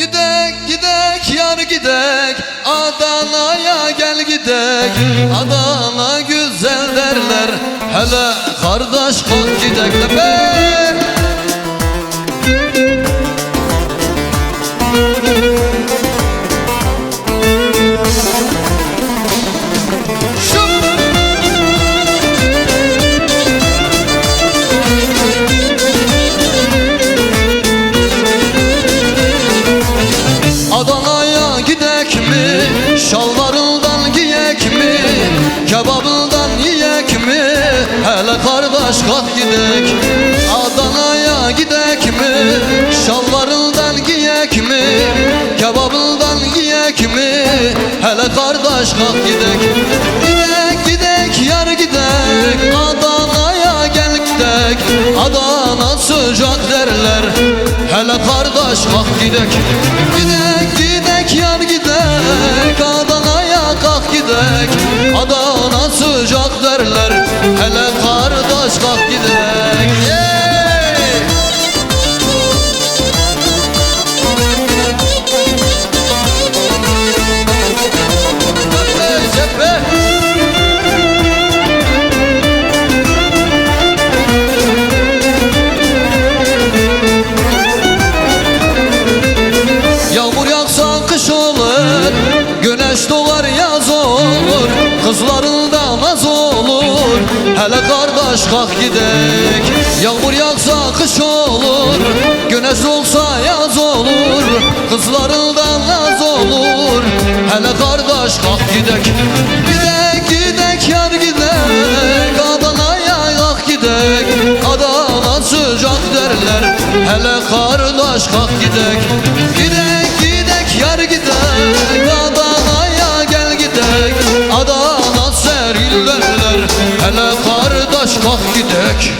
Gidek gidek yar gidek. Adana'ya gel gidek. Adana güzel derler. Hele kardeş kalk gidek. De be Yiyek mi? Hele kardeş kalk gidek Adana'ya gidek mi? Şalvarından giyek mi? Kebabından yiyek mi? Hele kardeş kalk gidek Gidek gidek yar gidek Adana'ya gel gidek Adana sıcak derler Hele kardeş kalk gidek Gidek gidek yar gidek Adana'ya kalk gidek Adana sıcak derler Hele kardeş kalk gidek Hele kardeş kalk gidek. Yağmur yağsa kış olur Güneş olsa yaz olur Kızlarında naz olur. Hele kardeş kalk gidek. Gidek gidek yar gidek. Adana'ya kalk gidek. Adana sıcak derler. Hele kardeş kalk gidek. Gidek gidek yar gidek Hele kardeş kalk gidek